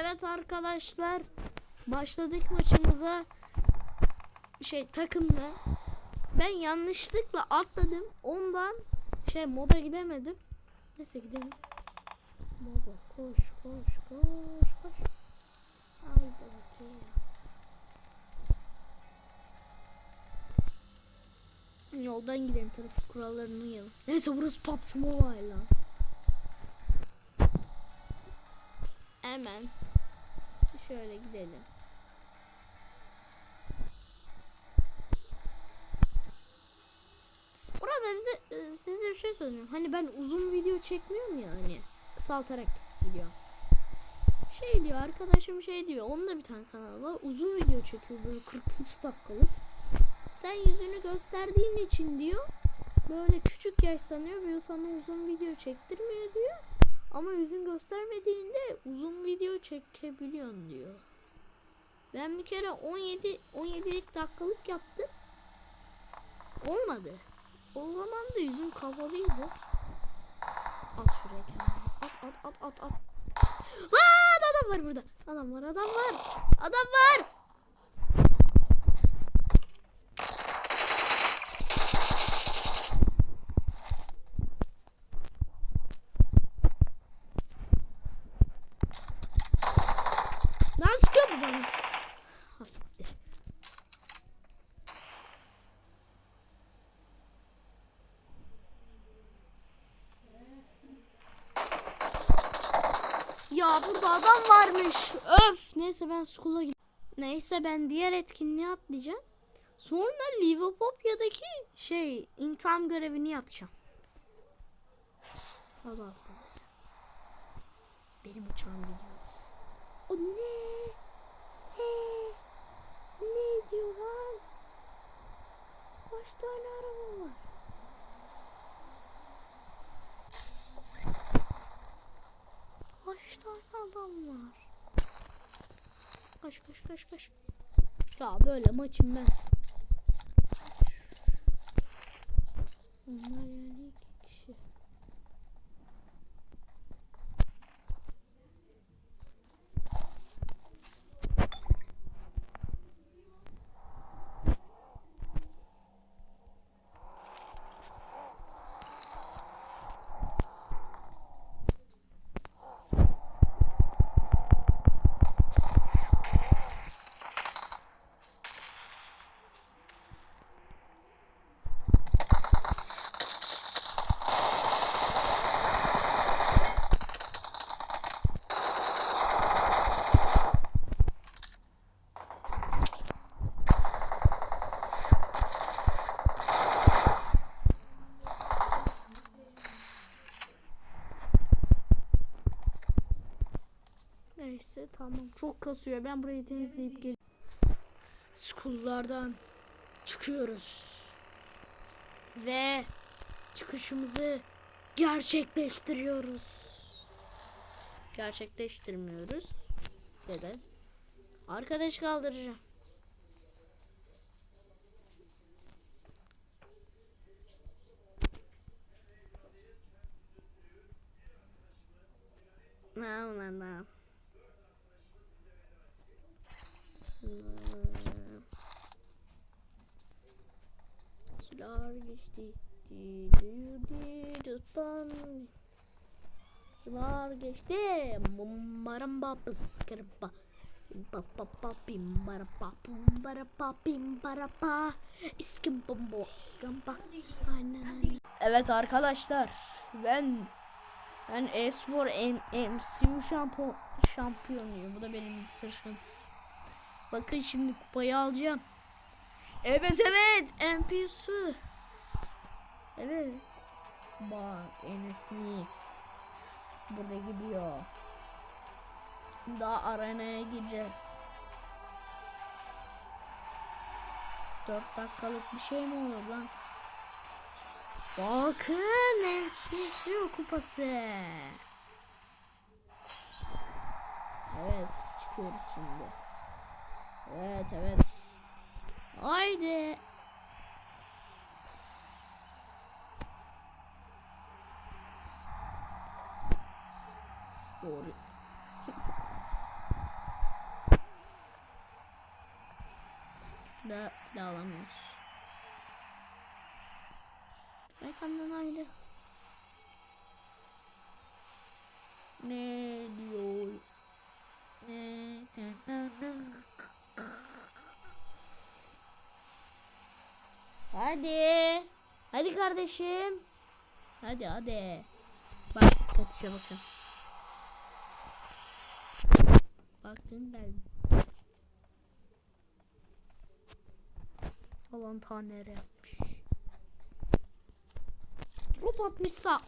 Evet arkadaşlar başladık maçımıza. Şey takımla ben yanlışlıkla atladım ondan şey moda gidemedim. Neyse gidelim. Moda koş koş koş koş. Haydi bakayım. Yoldan gidelim trafik kurallarını uyalım neyse burası PUBG Mobile lan Şöyle gidelim. Burada bize e, size bir şey söyleyeyim. Hani ben uzun video çekmiyorum ya hani kısaltarak gidiyorum. Şey diyor arkadaşım şey diyor. Onun da bir tane kanalı var. Uzun video çekiyor böyle 43 dakikalık. Sen yüzünü gösterdiğin için diyor. Böyle küçük yaş sanıyor ve sana uzun video çektirmiyor diyor. Ama yüzün göstermediğinde uzun video çekebiliyorsun diyor. Ben bir kere 17 17'lik dakikalık yaptım. Olmadı. O zaman da yüzüm kapalıydı. At şuraya kendini. At at at at at. Lan adam var burada. Adam var adam var. Adam var. Lan sıkıyor bu bana. Ha, siktir. Ya burada adam varmış. Öf. Neyse ben school'a gideyim. Neyse ben diğer etkinliğe atlayacağım. Sonra Liverpool'daki şey intiham görevini yapacağım. Atla. Benim uçağım gidiyor. O ne? He? Ne diyor lan? Kaç tane araba var? Kaç tane adam var? Kaç kaç kaç kaç. Ya böyle maçım ben. Onlar yani iki kişi. Neyse tamam. Çok kasıyor. Ben burayı temizleyip gel. School'lardan çıkıyoruz. Ve çıkışımızı gerçekleştiriyoruz. Gerçekleştirmiyoruz. Neden? Arkadaş kaldıracağım. No, no, no. Geçti. Duduttan. Sular geçti. Mumbaramba pıskırpa. Pa pa pa pimbara pa pumbara pa pimbara pa. İskim bombo iskim pa. Aynen. Evet arkadaşlar. Ben ben e-spor MCU şampiyon, şampiyonuyum. Bu da benim bir sırrım. Bakın şimdi kupayı alacağım. Evet evet NPC. Evet. Bak Enes Nif. Burada gidiyor. Daha arenaya gireceğiz. 4 dakikalık bir şey mi olur lan? Bakın NPC kupası. Evet çıkıyoruz şimdi. Evet evet. Haydi. Doğru. da silah alamıyoruz. Arkamdan ayrı. Ne diyor? Ne? Hadi. Hadi kardeşim. Hadi hadi. Bak kaçışa bakın. Baktın geldim. Falan tanere yapmış. Drop atmışsa.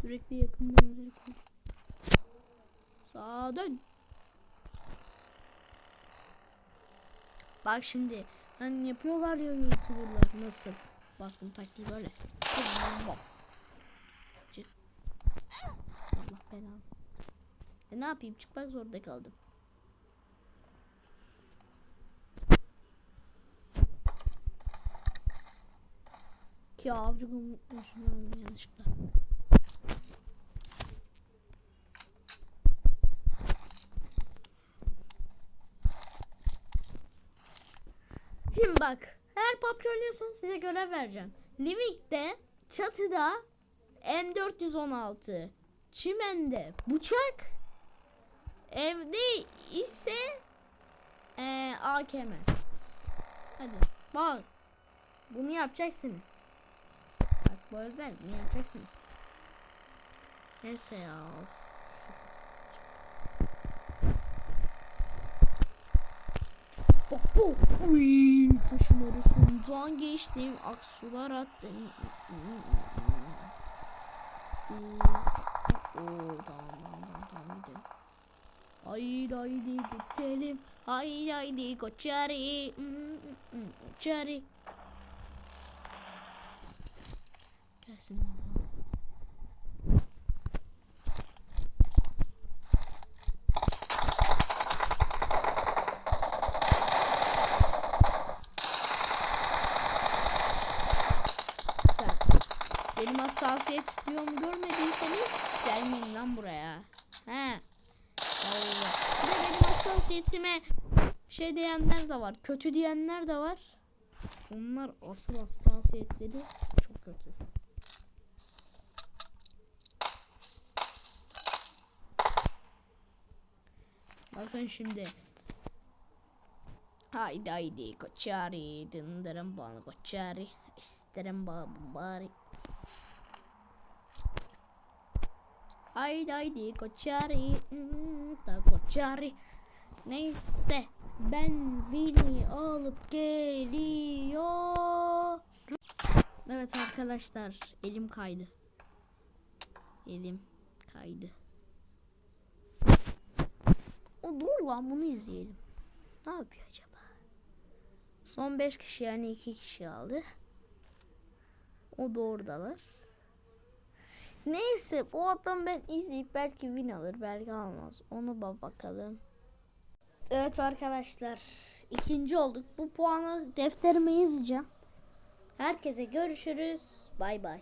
Sürekli yakın menzil kur. Sağa dön. Bak şimdi hani yapıyorlar ya youtuberlar nasıl? Bak bu taktiği böyle. Allah belanı. E ne yapayım çıkmak zorunda kaldım. Ki avcı aldım yanlışlıkla. Şimdi bak. Eğer PUBG oynuyorsan size görev vereceğim. Livik'te çatıda M416 çimende bıçak evde ise ee, AKM. Hadi bak. Bunu yapacaksınız. Bak bu özel bunu yapacaksınız. Neyse ya. of. Bu. Uy, taşın arasından geçtim. Aksular attım. Biz... Oo, tamam. Haydi haydi gidelim. Haydi haydi koçari. Koçari. Gelsin baba. Sen benim hassasiyet videomu görmediyseniz gelmeyin lan buraya. He. Allah. Bir de benim hassasiyetime şey diyenler de var. Kötü diyenler de var. Onlar asıl hassasiyetleri çok kötü. Bakın şimdi. Haydi haydi koçari dındırım bana koçari isterim babam bari. Haydi haydi koçari hmm, da koçari. Neyse ben Vini alıp geliyor. Evet arkadaşlar elim kaydı. Elim kaydı. O dur lan bunu izleyelim. Ne yapıyor acaba? Son 5 kişi yani 2 kişi aldı. O da oradalar. Neyse bu adam ben izleyip belki win alır belki almaz. Onu bak bakalım. Evet arkadaşlar ikinci olduk. Bu puanı defterime yazacağım. Herkese görüşürüz. Bay bay.